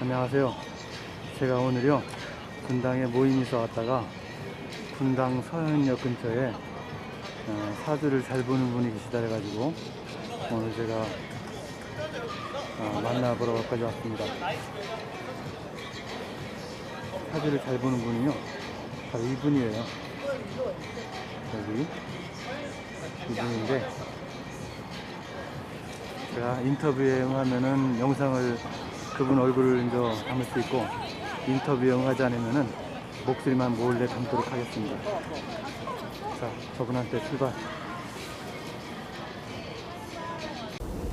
안녕하세요. 제가 오늘요 분당에 모임 있어 왔다가 분당 서현역 근처에 어, 사주를 잘 보는 분이 계시다 해가지고 오늘 제가 어, 만나보러 여기까지 왔습니다. 사주를 잘 보는 분이요 바로 이분이에요. 여기 이분인데 제가 인터뷰에 응하면은 영상을 그분 얼굴을 이제 담을 수 있고 인터뷰에 응하지 않으면은 목소리만 몰래 담도록 하겠습니다. 자, 저분한테 출발.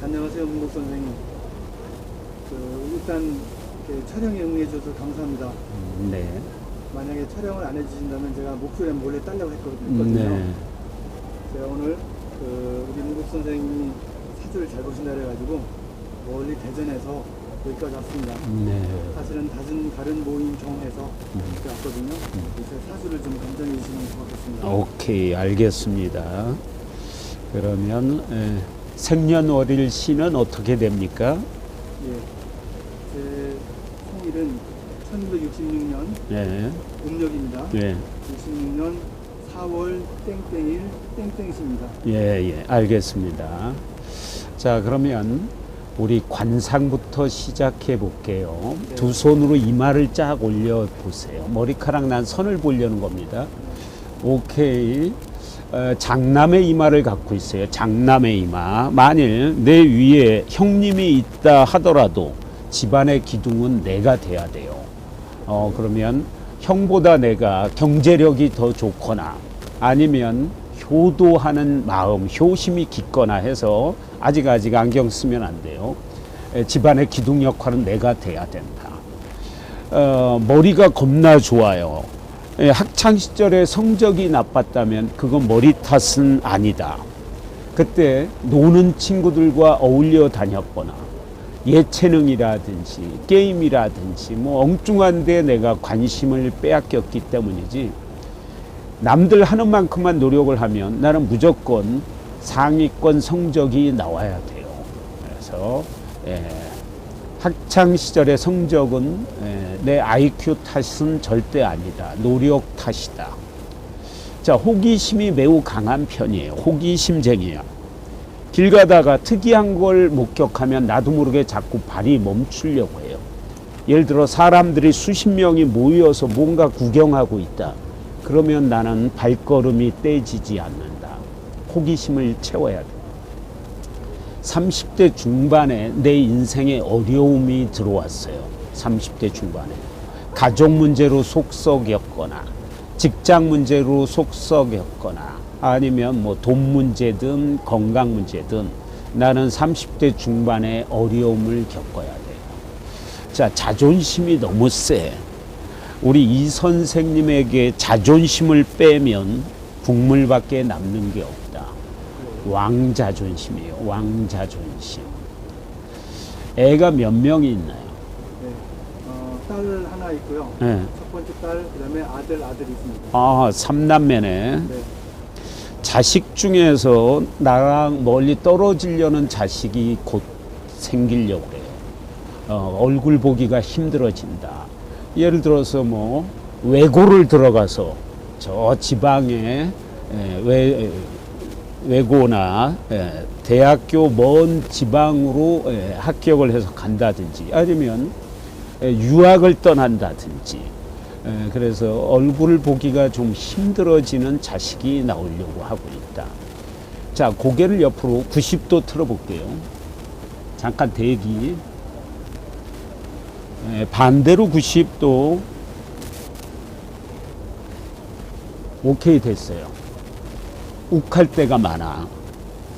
안녕하세요, 문복 선생님. 그 일단 이렇게 촬영에 응해줘서 감사합니다. 네. 만약에 촬영을 안 해주신다면 제가 목소리 몰래 딸려고 했거든요. 네. 제가 오늘 그 우리 문국 선생님이 사주를 잘 보신다 그래가지고 멀리 대전에서 왔습니다. 네. 사실은 다른 다른 모임 음. 이렇게 왔거든요. 그래서 사주를 좀 감정해 주시면 고맙겠습니다. 오케이, 알겠습니다. 그러면 에, 생년월일 시는 어떻게 됩니까? 예, 제 생일은 1966년 네. 음력입니다. 네. 66년 4월 땡땡일 땡땡시입니다. 예, 예, 알겠습니다. 자, 그러면 우리 관상부터 시작해 볼게요. 네. 두 손으로 이마를 쫙 올려 보세요. 머리카락 난 선을 보려는 겁니다. 오케이. 어, 장남의 이마를 갖고 있어요. 장남의 이마. 만일 내 위에 형님이 있다 하더라도 집안의 기둥은 내가 돼야 돼요. 어, 그러면 형보다 내가 경제력이 더 좋거나 아니면 효도하는 마음, 효심이 깊거나 해서 아직 아직 안경 쓰면 안 돼요. 에, 집안의 기둥 역할은 내가 돼야 된다. 어, 머리가 겁나 좋아요. 예, 학창 시절에 성적이 나빴다면 그건 머리 탓은 아니다. 그때 노는 친구들과 어울려 다녔거나 예체능이라든지 게임이라든지 뭐 엉뚱한데 내가 관심을 빼앗겼기 때문이지 남들 하는 만큼만 노력을 하면 나는 무조건 상위권 성적이 나와야 돼요. 그래서 예, 학창 시절의 성적은 예, 내 IQ 탓은 절대 아니다. 노력 탓이다. 자, 호기심이 매우 강한 편이에요. 호기심쟁이야. 길 가다가 특이한 걸 목격하면 나도 모르게 자꾸 발이 멈추려고 해요. 예를 들어 사람들이 수십 명이 모여서 뭔가 구경하고 있다. 그러면 나는 발걸음이 떼지지 않는다. 호기심을 채워야 돼. 30대 중반에 내 인생에 어려움이 들어왔어요. 30대 중반에. 가족 문제로 속썩였거나, 직장 문제로 속썩였거나, 아니면 뭐 돈 문제든 건강 문제든 나는 30대 중반에 어려움을 겪어야 돼요. 자, 자존심이 너무 세. 우리 이 선생님에게 자존심을 빼면 국물밖에 남는 게 없다. 왕 자존심이에요. 왕 자존심. 애가 몇 명이 있나요? 네, 어, 딸 하나 있고요. 네. 첫 번째 딸, 그다음에 아들, 아들이 있습니다. 아, 삼남매네. 네, 자식 중에서 나랑 멀리 떨어지려는 자식이 곧 생기려고 그래요. 어, 얼굴 보기가 힘들어진다. 예를 들어서 뭐 외고를 들어가서 저 지방에 에, 외, 외고나 에, 대학교 먼 지방으로 에, 합격을 해서 간다든지 아니면 에, 유학을 떠난다든지 에, 그래서 얼굴을 보기가 좀 힘들어지는 자식이 나오려고 하고 있다. 자, 고개를 옆으로 90도 틀어볼게요. 잠깐 대기. 에, 반대로 90도. 오케이 됐어요. 욱할 때가 많아.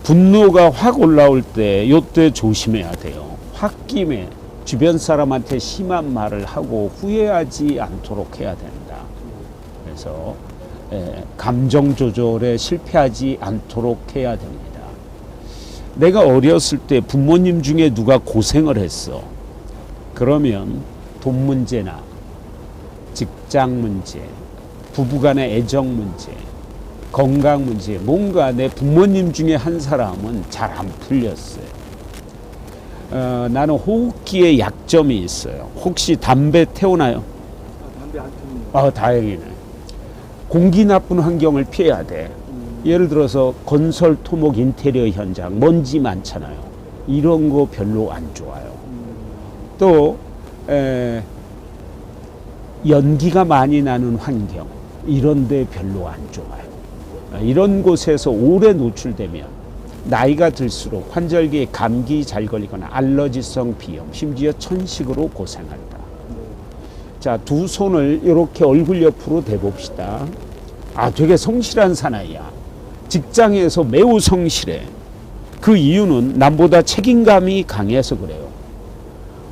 분노가 확 올라올 때, 요때 조심해야 돼요. 홧김에 주변 사람한테 심한 말을 하고 후회하지 않도록 해야 된다. 그래서 에, 감정 조절에 실패하지 않도록 해야 됩니다. 내가 어렸을 때 부모님 중에 누가 고생을 했어. 그러면 돈 문제나 직장 문제, 부부간의 애정 문제, 건강 문제, 뭔가 내 부모님 중에 한 사람은 잘 안 풀렸어요. 어, 나는 호흡기에 약점이 있어요. 혹시 담배 태우나요? 아, 담배 안 핍니다. 아, 다행이네. 공기 나쁜 환경을 피해야 돼. 음, 예를 들어서 건설, 토목, 인테리어 현장, 먼지 많잖아요. 이런 거 별로 안 좋아요. 음, 또 에, 연기가 많이 나는 환경 이런 데 별로 안 좋아요. 아, 이런 곳에서 오래 노출되면 나이가 들수록 환절기에 감기 잘 걸리거나 알러지성 비염, 심지어 천식으로 고생한다. 네. 자, 두 손을 이렇게 얼굴 옆으로 대봅시다. 아, 되게 성실한 사나이야. 직장에서 매우 성실해. 그 이유는 남보다 책임감이 강해서 그래요.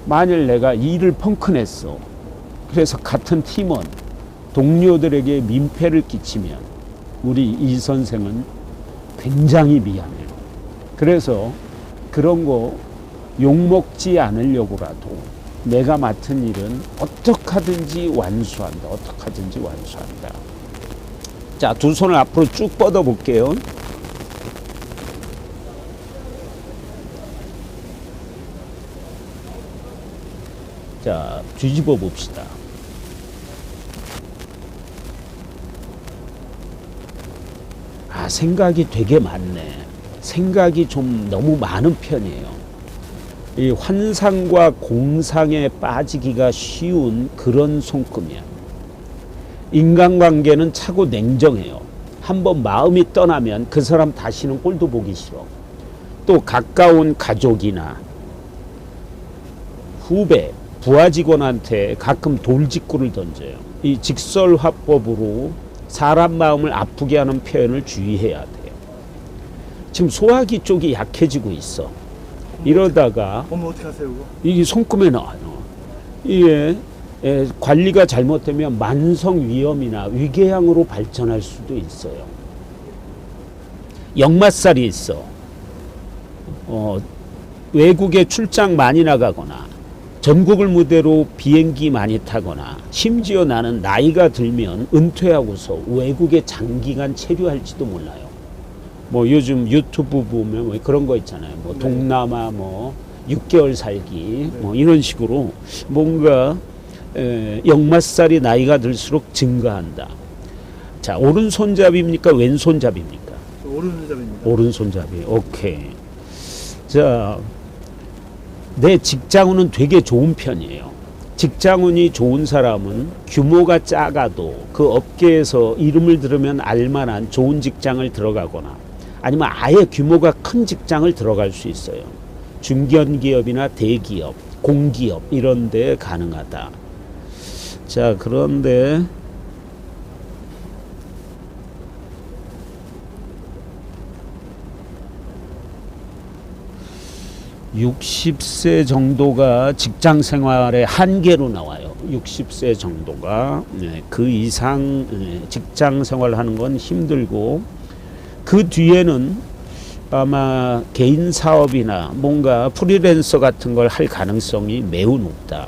만일 내가 일을 펑크냈어. 그래서 같은 팀원, 동료들에게 민폐를 끼치면 우리 이 선생은 굉장히 미안해요. 그래서 그런 거 욕먹지 않으려고라도 내가 맡은 일은 어떻게 하든지 완수한다. 어떻게 하든지 완수한다. 자, 두 손을 앞으로 쭉 뻗어 볼게요. 자, 뒤집어 봅시다. 아, 생각이 되게 많네. 생각이 좀 너무 많은 편이에요. 이 환상과 공상에 빠지기가 쉬운 그런 손금이야. 인간관계는 차고 냉정해요. 한번 마음이 떠나면 그 사람 다시는 꼴도 보기 싫어. 또 가까운 가족이나 후배, 부하 직원한테 가끔 돌직구를 던져요. 이 직설 화법으로 사람 마음을 아프게 하는 표현을 주의해야 돼요. 지금 소화기 쪽이 약해지고 있어. 이러다가 어머 어떻게 하세요 그거? 이게 손금에 나와요. 이게 에, 관리가 잘못되면 만성 위염이나 위궤양으로 발전할 수도 있어요. 역마살이 있어. 어, 외국에 출장 많이 나가거나 전국을 무대로 비행기 많이 타거나 심지어 나는 나이가 들면 은퇴하고서 외국에 장기간 체류할지도 몰라요. 뭐 요즘 유튜브 보면 뭐 그런 거 있잖아요. 뭐 네. 동남아 뭐 6개월 살기 뭐 이런 식으로 뭔가 에, 역마살이 나이가 들수록 증가한다. 자 오른손잡이입니까 왼손잡이입니까? 저 오른손잡입니다. 오른손잡이. 오케이. 자, 내 직장운은 되게 좋은 편이에요. 직장운이 좋은 사람은 규모가 작아도 그 업계에서 이름을 들으면 알만한 좋은 직장을 들어가거나 아니면 아예 규모가 큰 직장을 들어갈 수 있어요. 중견기업이나 대기업, 공기업 이런 데 가능하다. 자, 그런데 60세 정도가 직장 생활의 한계로 나와요. 60세 정도가 네, 그 이상 네, 직장 생활하는 건 힘들고 그 뒤에는 아마 개인 사업이나 뭔가 프리랜서 같은 걸 할 가능성이 매우 높다.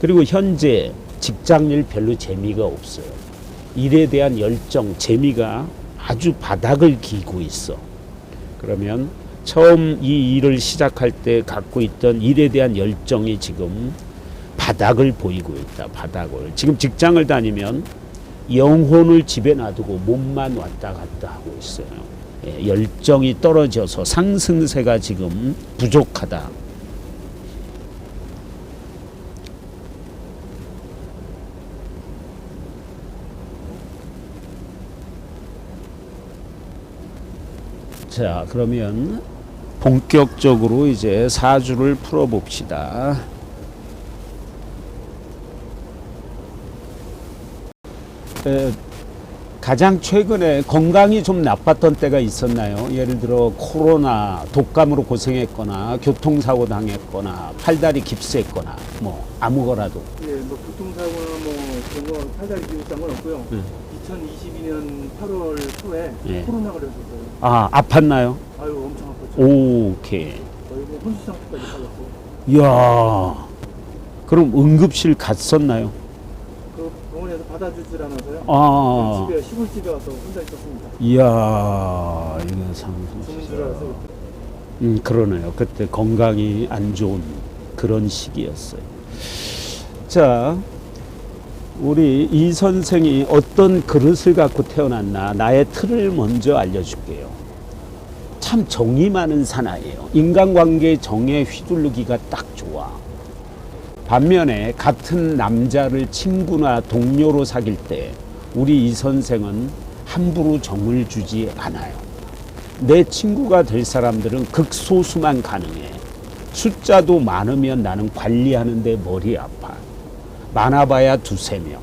그리고 현재 직장일 별로 재미가 없어요. 일에 대한 열정, 재미가 아주 바닥을 기고 있어. 그러면 처음 이 일을 시작할 때 갖고 있던 일에 대한 열정이 지금 바닥을 보이고 있다. 바닥을. 지금 직장을 다니면 영혼을 집에 놔두고 몸만 왔다 갔다 하고 있어요. 예, 열정이 떨어져서 상승세가 지금 부족하다. 자, 그러면 본격적으로 이제 사주를 풀어봅시다. 에, 가장 최근에 건강이 좀 나빴던 때가 있었나요? 예를 들어 코로나, 독감으로 고생했거나 교통사고 당했거나 팔다리 깁스했거나 뭐 아무거라도 예, 뭐 교통사고나 뭐 그런 거 팔다리 기울상 건 없고요. 네. 2022년 8월 초에 예. 코로나 걸렸었어요. 아 아팠나요? 아유 엄청 아팠죠. 오케이. 거의 뭐 혼수 상태까지 빠졌고. 이야. 그럼 응급실 갔었나요? 그 병원에서 받아주질 않아서요. 아. 집에 시골집에 와서 혼자 있었습니다. 이야, 이거 참. 죽는 줄. 음, 그러네요. 그때 건강이 안 좋은 그런 시기였어요. 자, 우리 이 선생이 어떤 그릇을 갖고 태어났나 나의 틀을 먼저 알려줄게요. 참 정이 많은 사나이예요. 인간관계 정에 휘둘르기가 딱 좋아. 반면에 같은 남자를 친구나 동료로 사귈 때 우리 이 선생은 함부로 정을 주지 않아요. 내 친구가 될 사람들은 극소수만 가능해. 숫자도 많으면 나는 관리하는데 머리 아파. 많아봐야 두세 명.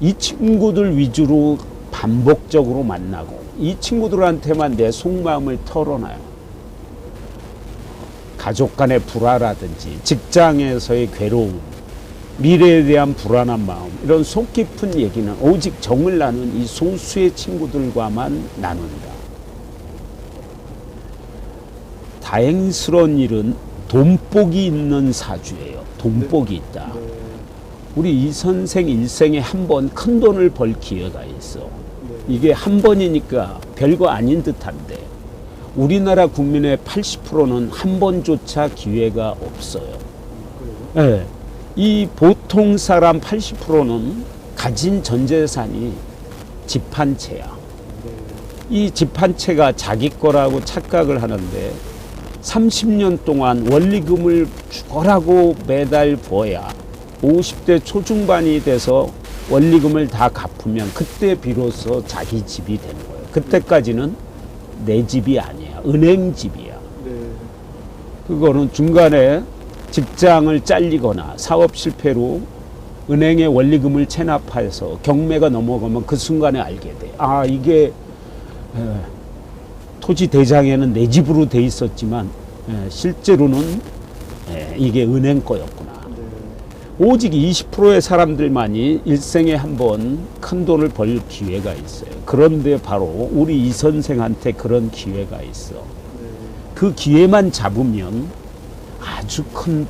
이 친구들 위주로 반복적으로 만나고 이 친구들한테만 내 속마음을 털어놔요. 가족 간의 불화라든지 직장에서의 괴로움, 미래에 대한 불안한 마음 이런 속 깊은 얘기는 오직 정을 나눈 이 소수의 친구들과만 나눈다. 다행스러운 일은 돈복이 있는 사주예요. 돈복이 있다. 네. 우리 이 선생 일생에 한 번 큰 돈을 벌 기회가 있어. 네. 이게 한 번이니까 별거 아닌 듯한데 우리나라 국민의 80%는 한 번조차 기회가 없어요. 예. 이 보통 사람 80%는 가진 전 재산이 집 한 채야. 네. 이집 한 채가 자기 거라고 착각을 하는데 30년 동안 원리금을 죽어라고 매달 버야 50대 초중반이 돼서 원리금을 다 갚으면 그때 비로소 자기 집이 되는 거예요. 그때까지는 내 집이 아니야. 은행 집이야. 네. 그거는 중간에 직장을 잘리거나 사업 실패로 은행에 원리금을 체납해서 경매가 넘어가면 그 순간에 알게 돼. 아, 이게 에, 토지 대장에는 내 집으로 돼 있었지만 에, 실제로는 에, 이게 은행. 네. 오직 20%의 사람들만이 일생에 한 번 큰 돈을 벌 기회가 있어요. 그런데 바로 우리 이 선생한테 그런 기회가 있어. 네. 그 기회만 잡으면 아주 큰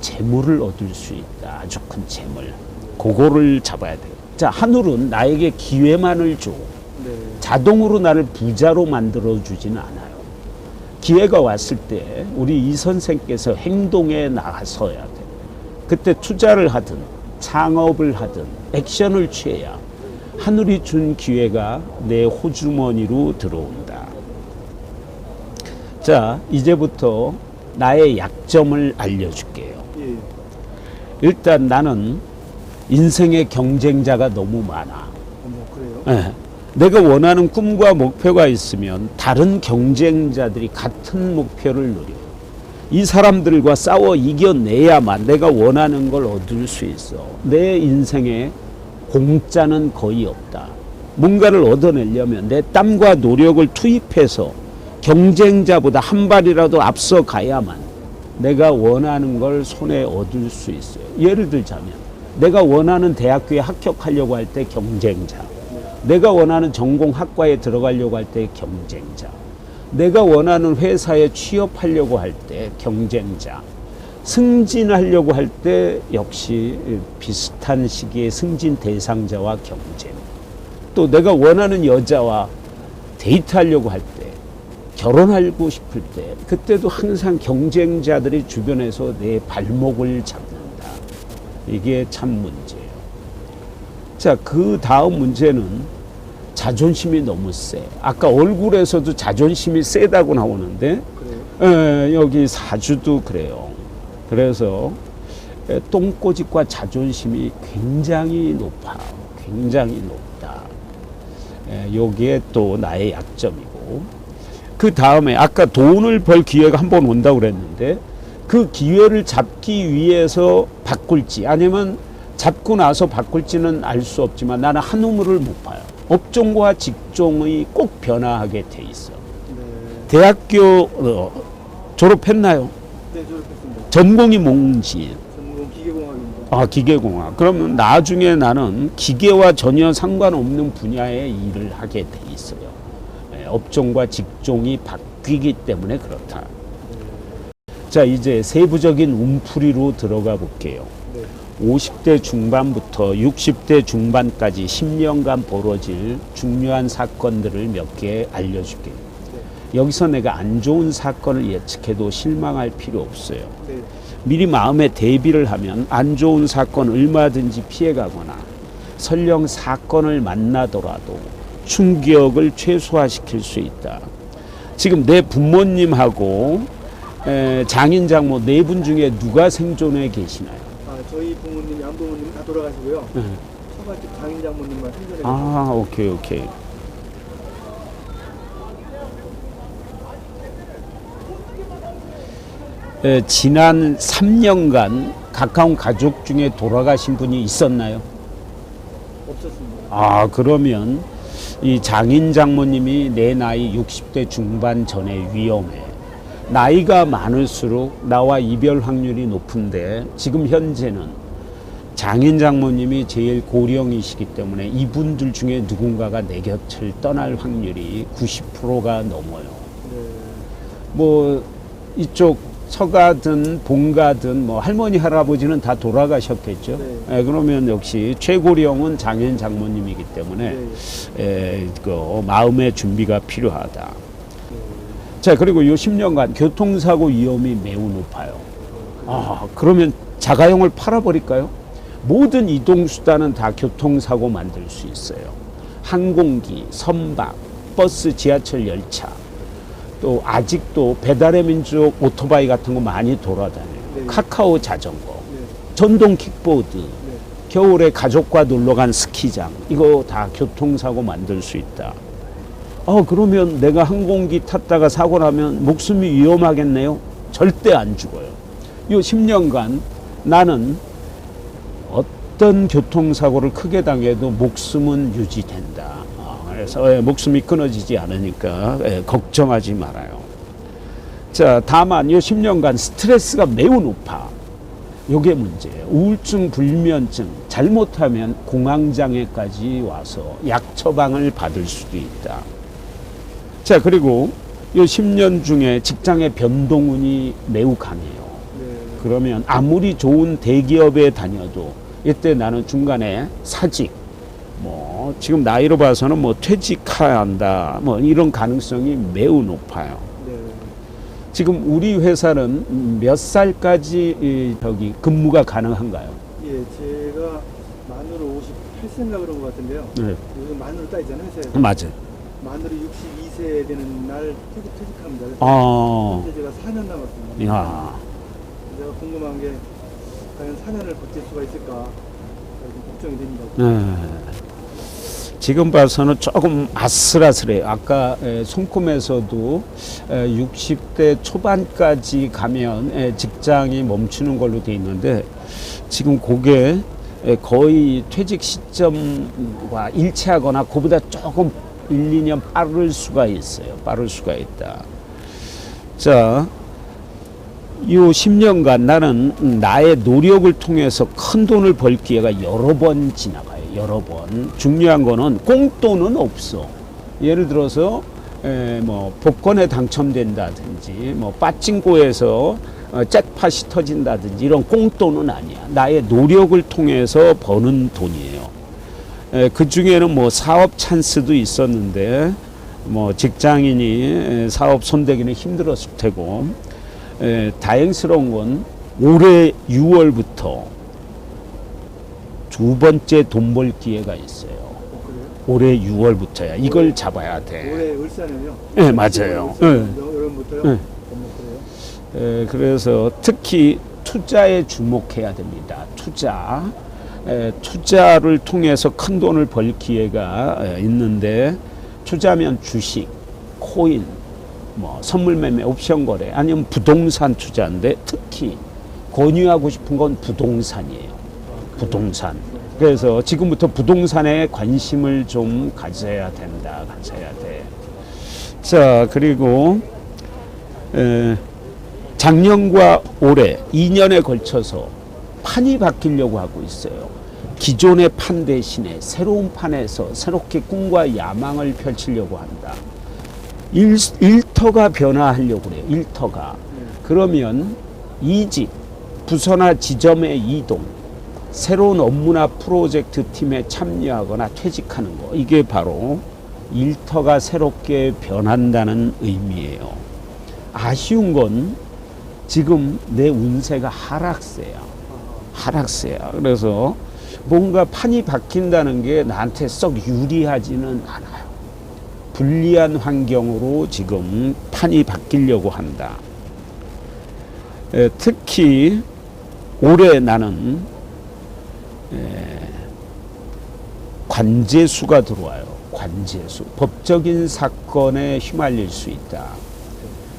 재물을 얻을 수 있다. 아주 큰 재물. 그거를 잡아야 돼요. 자, 하늘은 나에게 기회만을 줘. 네. 자동으로 나를 부자로 만들어 주지는 않아요. 기회가 왔을 때 우리 이 선생께서 행동에 나서야 돼. 그때 투자를 하든 창업을 하든 액션을 취해야 하늘이 준 기회가 내 호주머니로 들어온다. 자, 이제부터 나의 약점을 알려줄게요. 예. 일단 나는 인생의 경쟁자가 너무 많아. 예. 내가 원하는 꿈과 목표가 있으면 다른 경쟁자들이 같은 목표를 누려. 이 사람들과 싸워 이겨내야만 내가 원하는 걸 얻을 수 있어. 내 인생에 공짜는 거의 없다. 뭔가를 얻어내려면 내 땀과 노력을 투입해서 경쟁자보다 한 발이라도 앞서 가야만 내가 원하는 걸 손에 얻을 수 있어요. 예를 들자면 내가 원하는 대학교에 합격하려고 할 때 경쟁자. 내가 원하는 전공 학과에 들어가려고 할 때 경쟁자. 내가 원하는 회사에 취업하려고 할 때 경쟁자. 승진하려고 할 때 역시 비슷한 시기에 승진 대상자와 경쟁. 또 내가 원하는 여자와 데이트하려고 할 때, 결혼하고 싶을 때, 그때도 항상 경쟁자들이 주변에서 내 발목을 잡는다. 이게 참 문제예요. 자, 그 다음 문제는 자존심이 너무 세. 아까 얼굴에서도 자존심이 세다고 나오는데? 에, 여기 사주도 그래요. 그래서 에, 똥꼬집과 자존심이 굉장히 높아. 굉장히 높다. 에, 여기에 또 나의 약점이고. 그 다음에 아까 돈을 벌 기회가 한 번 온다고 그랬는데 그 기회를 잡기 위해서 바꿀지 아니면 잡고 나서 바꿀지는 알 수 없지만 나는 한 우물을 못 봐요. 업종과 직종이 꼭 변화하게 돼 있어. 네. 대학교 어, 졸업했나요? 네 졸업했습니다. 전공이 뭔지. 전공 기계공학입니다. 아, 기계공학. 그러면 나중에 나는 기계와 전혀 상관없는 분야의 일을 하게 돼 있어요. 예, 업종과 직종이 바뀌기 때문에 그렇다. 자, 이제 세부적인 운풀이로 들어가 볼게요. 네. 50대 중반부터 60대 중반까지 10년간 벌어질 중요한 사건들을 몇 개 알려줄게요. 여기서 내가 안 좋은 사건을 예측해도 실망할 필요 없어요. 네. 미리 마음에 대비를 하면 안 좋은 사건 얼마든지 피해가거나 설령 사건을 만나더라도 충격을 최소화시킬 수 있다. 지금 내 부모님하고 에, 장인 장모 네 분 중에 누가 생존해 계시나요? 아, 저희 부모님, 양부모님 다 돌아가시고요. 네. 처갓집 장인 장모님만 생전에 아, 오케이, 오케이. 에, 지난 3년간 가까운 가족 중에 돌아가신 분이 있었나요? 없었습니다. 아, 그러면 이 장인 장모님이 내 나이 60대 중반 전에 위험해. 나이가 많을수록 나와 이별 확률이 높은데 지금 현재는 장인 장모님이 제일 고령이시기 때문에 이분들 중에 누군가가 내 곁을 떠날 확률이 90%가 넘어요. 네. 뭐 이쪽 서가든 본가든 뭐 할머니 할아버지는 다 돌아가셨겠죠. 네. 예, 그러면 역시 최고령은 장인 장모님이기 때문에 네. 에, 그 마음의 준비가 필요하다. 자 그리고 요 10년간 교통사고 위험이 매우 높아요. 아 그러면 자가용을 팔아버릴까요? 모든 이동 수단은 다 교통사고 만들 수 있어요. 항공기, 선박, 버스, 지하철, 열차. 또 아직도 배달의 민족 오토바이 같은 거 많이 돌아다녀요. 네. 카카오 자전거, 네. 전동 킥보드, 네. 겨울에 가족과 놀러 간 스키장 이거 다 교통사고 만들 수 있다. 어 그러면 내가 항공기 탔다가 사고 나면 목숨이 위험하겠네요. 절대 안 죽어요. 요 10년간 나는 어떤 교통사고를 크게 당해도 목숨은 유지된다. 어, 그래서 예, 목숨이 끊어지지 않으니까 예, 걱정하지 말아요. 자, 다만 요 10년간 스트레스가 매우 높아. 요게 문제예요. 우울증, 불면증, 잘못하면 공황장애까지 와서 약 처방을 받을 수도 있다. 자, 그리고 요 10년 중에 직장의 변동운이 매우 강해요. 네. 그러면 아무리 좋은 대기업에 다녀도 이때 나는 중간에 사직, 뭐 지금 나이로 봐서는 뭐 퇴직해야 한다, 뭐 이런 가능성이 매우 높아요. 네. 지금 우리 회사는 몇 살까지 이 저기 근무가 가능한가요? 예, 제가 만으로 58세인가 그런 것 같은데요. 네, 요즘 만으로 따지잖아요, 회사에서. 맞아요. 만으로 62세 되는 날 퇴직, 퇴직합니다. 그래서 아, 현재 제가 4년 남았습니다. 야, 제가 궁금한 게 과연 4년을 버틸 수가 있을까 좀 걱정이 됩니다. 네. 지금 봐서는 조금 아슬아슬해요. 아까 에, 손금에서도 에, 60대 초반까지 가면 에, 직장이 멈추는 걸로 돼 있는데 지금 그게 에, 거의 퇴직 시점과 일치하거나 그보다 조금 1, 2년 빠를 수가 있어요. 빠를 수가 있다. 자, 요 10년간 나는 나의 노력을 통해서 큰 돈을 벌 기회가 여러 번 지나가요. 여러 번. 중요한 거는 꽁돈은 없어. 예를 들어서 에, 뭐 복권에 당첨된다든지 뭐 빠찡코에서 어, 잭팟이 터진다든지 이런 꽁돈은 아니야. 나의 노력을 통해서 버는 돈이에요. 에, 그 중에는 뭐 사업 찬스도 있었는데 뭐 직장인이 에, 사업 손대기는 힘들었을 테고 에, 다행스러운 건 올해 6월부터 두 번째 돈 벌 기회가 있어요. 어? 올해 6월부터야. 이걸 잡아야 돼. 올해 울산은요? 네, 맞아요. 네. 여름부터요? 네. 에, 그래서 특히 투자에 주목해야 됩니다. 투자. 에, 투자를 통해서 큰 돈을 벌 기회가 에, 있는데 투자면 주식, 코인, 뭐 선물 매매, 옵션 거래 아니면 부동산 투자인데 특히 권유하고 싶은 건 부동산이에요. 부동산. 그래서 지금부터 부동산에 관심을 좀 가져야 된다. 가져야 돼. 자, 그리고 에, 작년과 올해 2년에 걸쳐서 판이 바뀌려고 하고 있어요. 기존의 판 대신에 새로운 판에서 새롭게 꿈과 야망을 펼치려고 한다. 일, 일터가 변화하려고 그래요. 일터가. 그러면 이직, 부서나 지점의 이동, 새로운 업무나 프로젝트 팀에 참여하거나 퇴직하는 거. 이게 바로 일터가 새롭게 변한다는 의미예요. 아쉬운 건 지금 내 운세가 하락세야. 하락세야. 그래서 뭔가 판이 바뀐다는 게 나한테 썩 유리하지는 않아요. 불리한 환경으로 지금 판이 바뀌려고 한다. 에, 특히 올해 나는 에, 관제수가 들어와요. 관제수. 법적인 사건에 휘말릴 수 있다.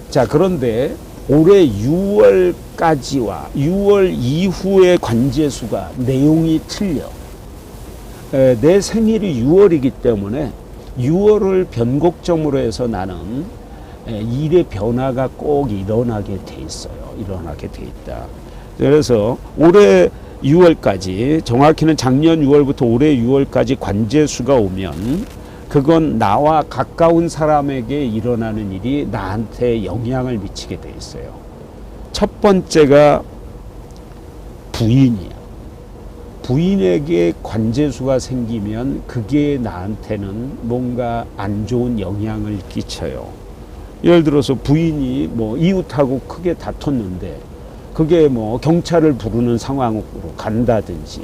자, 그런데 올해 6월까지와 6월 이후의 관제수가 내용이 틀려. 에, 내 생일이 6월이기 때문에 6월을 변곡점으로 해서 나는 에, 일의 변화가 꼭 일어나게 돼 있어요. 일어나게 돼 있다. 그래서 올해 6월까지 정확히는 작년 6월부터 올해 6월까지 관제수가 오면 그건 나와 가까운 사람에게 일어나는 일이 나한테 영향을 미치게 돼 있어요. 첫 번째가 부인이야. 부인에게 관제수가 생기면 그게 나한테는 뭔가 안 좋은 영향을 끼쳐요. 예를 들어서 부인이 뭐 이웃하고 크게 다퉜는데 그게 뭐 경찰을 부르는 상황으로 간다든지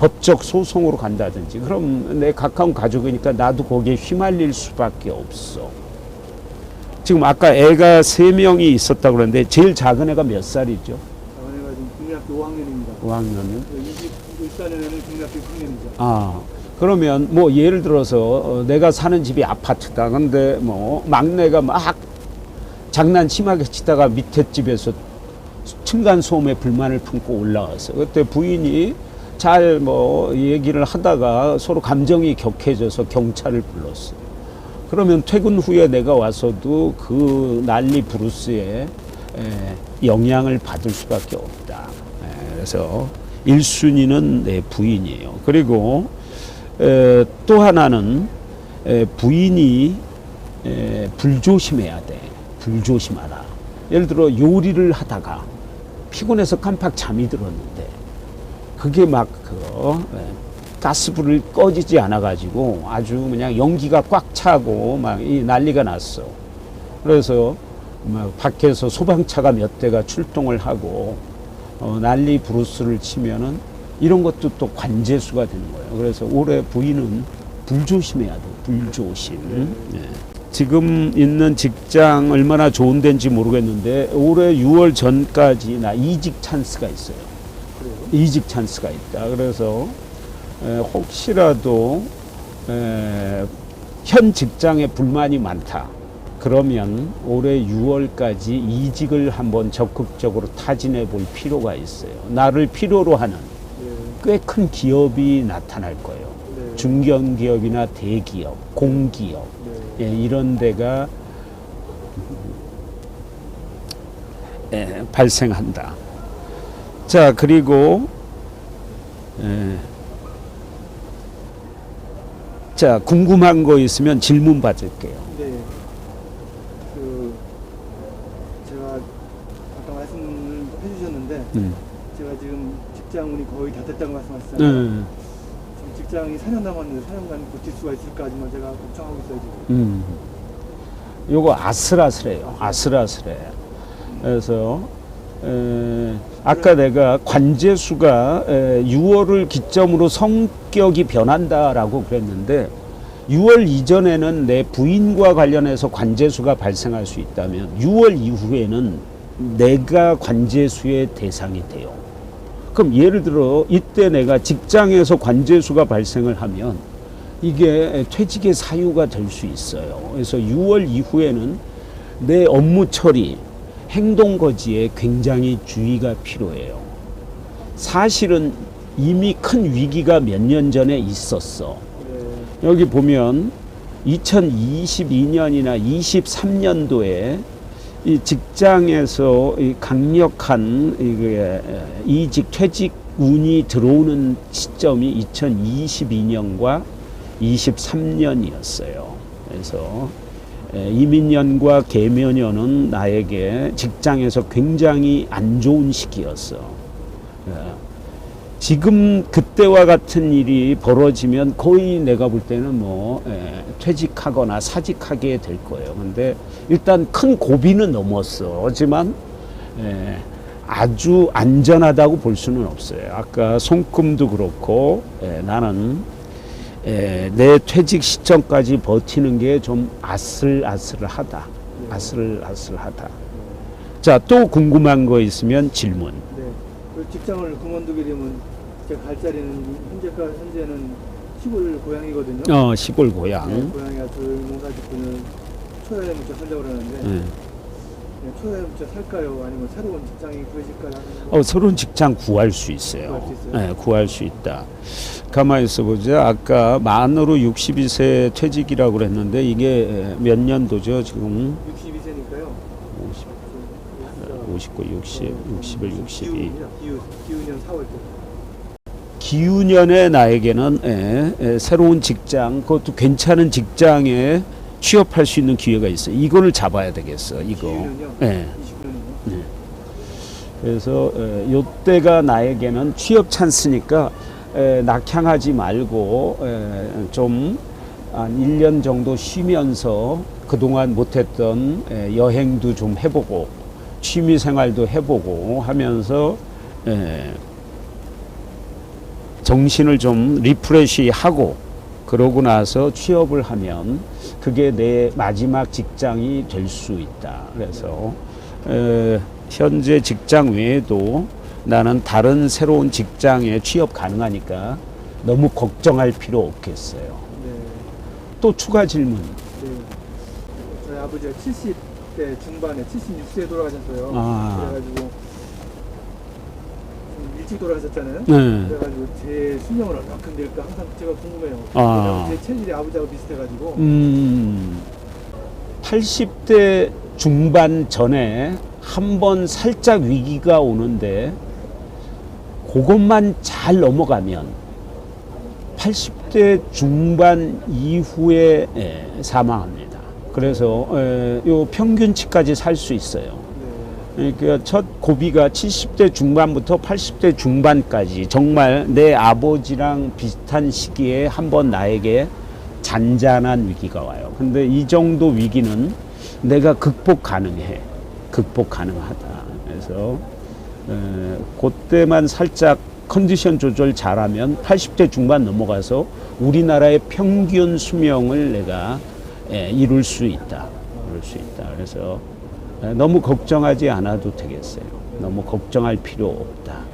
법적 소송으로 간다든지 그럼 내 가까운 가족이니까 나도 거기에 휘말릴 수밖에 없어. 지금 아까 애가 세 명이 있었다 그러는데 제일 작은 애가 몇 살이죠? 아버지가 지금 중학교 5학년입니다. 5학년은? 이집 울산에는 중학교 6학년이죠. 아, 그러면 뭐 예를 들어서 어, 내가 사는 집이 아파트다. 근데 뭐 막내가 막 장난 심하게 치다가 밑에 집에서 층간 소음에 불만을 품고 올라왔어. 그때 부인이 잘 뭐 얘기를 하다가 서로 감정이 격해져서 경찰을 불렀어. 그러면 퇴근 후에 내가 와서도 그 난리 브루스에 에, 영향을 받을 수밖에 없다. 에, 그래서 1순위는 내 부인이에요. 그리고 에, 또 하나는 에, 부인이 에, 불조심해야 돼. 불조심하라. 예를 들어 요리를 하다가 피곤해서 깜빡 잠이 들었는데 그게 막 그 가스불을 꺼지지 않아 가지고 아주 그냥 연기가 꽉 차고 막 이 난리가 났어. 그래서 막 밖에서 소방차가 몇 대가 출동을 하고 어, 난리 브루스를 치면은 이런 것도 또 관제수가 되는 거예요. 그래서 올해 부인은 불조심해야 돼. 불조심. 예. 지금 있는 직장 얼마나 좋은 데인지 모르겠는데 올해 6월 전까지 나 이직 찬스가 있어요. 이직 찬스가 있다. 그래서 에, 혹시라도 에, 현 직장에 불만이 많다. 그러면 올해 6월까지 이직을 한번 적극적으로 타진해 볼 필요가 있어요. 나를 필요로 하는 네. 꽤큰 기업이 나타날 거예요. 네. 중견기업이나 대기업, 공기업 네. 예, 이런 데가 예, 발생한다. 자 그리고 예, 자 궁금한 거 있으면 질문 받을게요. 네. 그 제가 아까 말씀을 해주셨는데 음. 제가 지금 직장 운이 거의 다 됐다고 말씀하셨잖아요. 음, 지금 직장이 4년 남았는데 4년간 버틸 수가 있을까지만 제가 걱정하고 있어요 지금. 음. 요거 아슬아슬해요. 아슬아슬해. 그래서 에, 아까 내가 관제수가 에, 6월을 기점으로 성격이 변한다라고 그랬는데 6월 이전에는 내 부인과 관련해서 관제수가 발생할 수 있다면 6월 이후에는 내가 관제수의 대상이 돼요. 그럼 예를 들어 이때 내가 직장에서 관제수가 발생을 하면 이게 퇴직의 사유가 될 수 있어요. 그래서 6월 이후에는 내 업무 처리, 행동 거지에 굉장히 주의가 필요해요. 사실은 이미 큰 위기가 몇 년 전에 있었어. 네. 여기 보면 2022년이나 23년도에 이 직장에서 이 강력한 이직 퇴직 운이 들어오는 시점이 2022년과 23년이었어요. 그래서 에, 이민년과 계묘년은 나에게 직장에서 굉장히 안 좋은 시기였어. 예. 지금 그때와 같은 일이 벌어지면 거의 내가 볼 때는 뭐 예, 퇴직하거나 사직하게 될 거예요. 근데 일단 큰 고비는 넘었어. 하지만 예, 아주 안전하다고 볼 수는 없어요. 아까 손금도 그렇고 예, 나는 예, 내 퇴직 시점까지 버티는 게 좀 아슬아슬하다. 아슬아슬하다. 자, 또 궁금한 거 있으면 질문. 네. 그 직장을 그만두게 되면 제가 갈 자리는 현재까 현재는 시골 고향이거든요. 어, 시골 네, 고향. 고향이가 저농사 짓고는 초야무차 살려고 그러는데 예. 네, 초야무차 살까요? 아니면 새로운 직장이 구해질까요? 어, 새로운 직장 구할 수 있어요. 구할 수? 네, 구할 수 있다. 가만히 있어 보자. 아까 만으로 62세 퇴직이라고 그랬는데 이게 몇 년도죠? 지금 62세니까요. 50, 59, 60, 61, 62. 기후, 기후년 4월 때. 기후년에 나에게는 예, 예, 새로운 직장, 그것도 괜찮은 직장에 취업할 수 있는 기회가 있어요. 이거를 잡아야 되겠어. 이거. 예. 29년이요? 그래서 에, 요때가 나에게는 취업 찬스니까 에, 낙향하지 말고 좀한 1년 정도 쉬면서 그동안 못했던 에, 여행도 좀 해보고 취미 생활도 해보고 하면서 에, 정신을 좀 리프레시 하고 그러고 나서 취업을 하면 그게 내 마지막 직장이 될 수 있다. 그래서 에, 현재 직장 외에도 나는 다른 새로운 직장에 취업 가능하니까 너무 걱정할 필요 없겠어요. 네. 또 추가 질문. 네. 저희 아버지가 70대 중반에 76세에 돌아가셨어요. 아. 그래가지고 좀 일찍 돌아가셨잖아요. 네. 그래가지고 제 수명을 얼마큼 될까 항상 제가 궁금해요. 아. 왜냐면 제 체질이 아버지하고 비슷해가지고 음, 80대 중반 전에 한 번 살짝 위기가 오는데 그것만 잘 넘어가면 80대 중반 이후에 예, 사망합니다. 그래서 에, 요 평균치까지 살 수 있어요. 네. 그러니까 첫 고비가 70대 중반부터 80대 중반까지 정말 내 아버지랑 비슷한 시기에 한번 나에게 잔잔한 위기가 와요. 근데 이 정도 위기는 내가 극복 가능해. 극복 가능하다. 그래서 에, 그때만 살짝 컨디션 조절 잘하면 80대 중반 넘어가서 우리나라의 평균 수명을 내가 에, 이룰 수 있다. 이룰 수 있다. 그래서 에, 너무 걱정하지 않아도 되겠어요. 너무 걱정할 필요 없다.